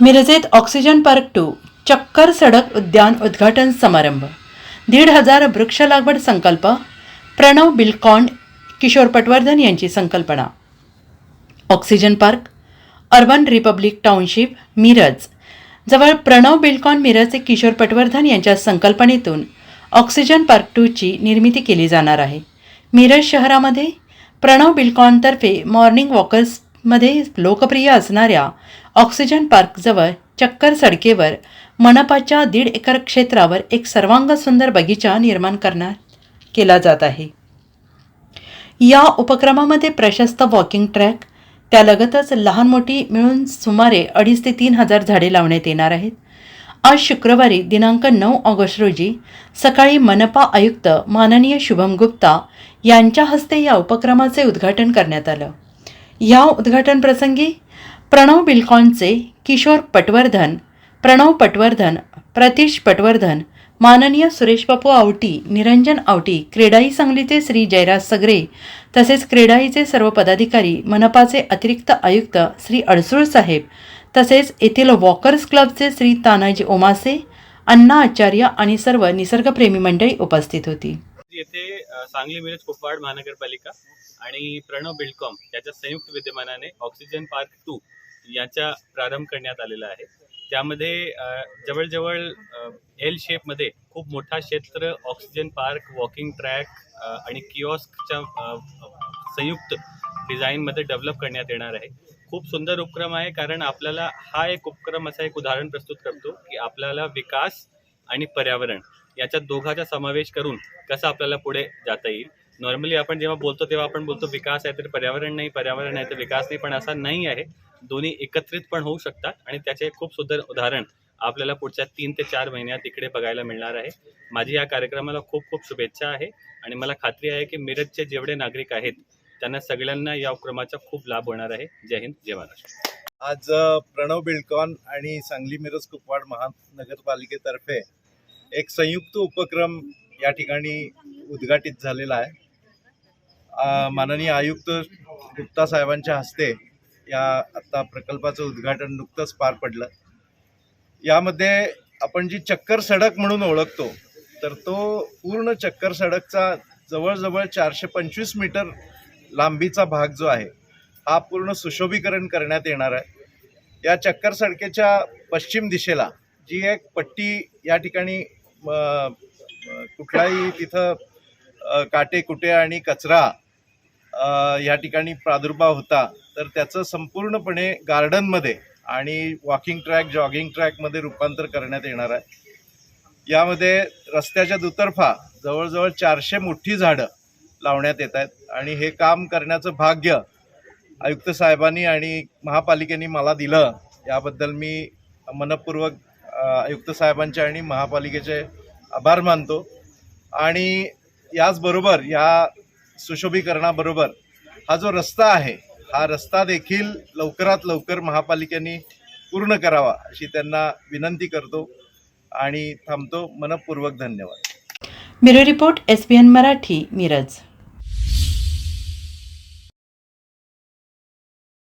मिरजेत oxygen park to चक्कर सडक उद्यान उद्घाटन समारंभ. दीड हजार वृक्ष लागवड संकल्प. प्रणव बिलकॉन किशोर पटवर्धन यांची संकल्पना. Oxygen park urban republic township Miraj. जवळ प्रणव बिल्कॉन मिरजचे किशोर पटवर्धन यांच्या संकल्पनेतून ऑक्सिजन पार्क टूची निर्मिती केली जाणार आहे. मिरज शहरामध्ये प्रणव बिलकॉनतर्फे मॉर्निंग वॉकर्स मध्ये लोकप्रिय असणाऱ्या ऑक्सिजन पार्कजवळ चक्कर सडकेवर मनपाच्या दीड एकर क्षेत्रावर एक सर्वांग सुंदर बगीचा निर्माण करणार केला जात आहे. या उपक्रमामध्ये प्रशस्त वॉकिंग ट्रॅक त्यालगतच लहान मोठी मिळून सुमारे अडीच ते तीन हजार झाडे लावण्यात येणार आहेत. आज शुक्रवारी दिनांक नऊ ऑगस्ट रोजी सकाळी मनपा आयुक्त माननीय शुभम गुप्ता यांच्या हस्ते या उपक्रमाचे उद्घाटन करण्यात आलं. या उद्घाटन प्रसंगी प्रणव बिल्कॉनचे किशोर पटवर्धन प्रणव पटवर्धन प्रतीश पटवर्धन माननीय सुरेश बापू आवटी निरंजन आवटी क्रेडाई सांगलीचे श्री जयराज सगरे तसेच क्रेडाईचे सर्व पदाधिकारी मनपाचे अतिरिक्त आयुक्त श्री अडसूळ साहेब तसेच येथील वॉकर्स क्लबचे श्री तानाजी ओमासे अण्णा आचार्य आणि सर्व निसर्गप्रेमी मंडळी उपस्थित होती. येथे सांगली मिरज कुपवाड महानगरपालिका आणि प्रणव बिल्डकॉम याच्या संयुक्त विद्यमानाने ऑक्सिजन पार्क टू याचा प्रारंभ करण्यात आलेला आहे. त्यामध्ये जवळजवळ एल शेपमध्ये खूप मोठा क्षेत्र ऑक्सिजन पार्क वॉकिंग ट्रॅक आणि किओस्कच्या संयुक्त डिझाईनमध्ये डेव्हलप करण्यात येणार आहे. खूप सुंदर उपक्रम आहे कारण आपल्याला हा एक उपक्रम असा एक उदाहरण प्रस्तुत करतो की आपल्याला विकास आणि पर्यावरण याच्यात दोघाचा समावेश करून कसं आपल्याला पुढे जाता येईल. नॉर्मली आपण जेव्हा बोलतो तेव्हा आपण बोलतो विकास आहे तर पर्यावरण नाही पर्यावरण आहे तर विकास नाही पण असा नाही आहे. दोन्ही एकत्रित पण होऊ शकतात आणि त्याचे खूप सुंदर उदाहरण आपल्याला पुढच्या तीन ते चार महिन्यात इकडे बघायला मिळणार आहे. माझी या कार्यक्रमाला खूप खूप शुभेच्छा आहे आणि मला खात्री आहे की मिरजचे जेवढे नागरिक आहेत त्यांना सगळ्यांना या उपक्रमाचा खूप लाभ होणार आहे. जय हिंद जय महाराष्ट्र. आज प्रणव बिल्डकॉन आणि सांगली मिरज कुपवाड महानगरपालिकेतर्फे एक संयुक्त उपक्रम या ठिकाणी उद्घाटित झालेला आहे. माननीय आयुक्त गुप्ता साहेबांच्या हस्ते या आत्ता प्रकल्पाचं उद्घाटन नुकतंच पार पडलं. यामध्ये आपण जी चक्कर सडक म्हणून ओळखतो तर तो पूर्ण चक्कर सडकचा जवळजवळ चारशे पंचवीस मीटर लांबीचा भाग जो आहे हा पूर्ण सुशोभीकरण करण्यात येणार आहे. या चक्कर सडकेच्या पश्चिम दिशेला जी एक पट्टी या ठिकाणी कुठलाही तिथं काटे कुटे आणि कचरा या ठिकाणी प्रादुर्भाव होता तर त्याचं संपूर्णपणे गार्डनमध्ये आणि वॉकिंग ट्रॅक जॉगिंग ट्रॅकमध्ये रूपांतर करण्यात येणार आहे. यामध्ये रस्त्याच्या दुतर्फा जवळजवळ चारशे मोठी झाडं लावण्यात येत आहेत आणि हे काम करण्याचं भाग्य आयुक्त साहेबांनी आणि महापालिकेने मला दिलं. याबद्दल मी मनपूर्वक आयुक्त साहेबांचे आणि महापालिकेचे आभार मानतो. आणि याचबरोबर या सुशोभीकरणाबरोबर हा जो रस्ता आहे हा रस्ता देखील लवकरात लवकर महापालिकेने पूर्ण करावा अशी त्यांना विनंती करतो आणि थांबतो. मनपूर्वक धन्यवाद. Bureau report S P N Marathi Miraj.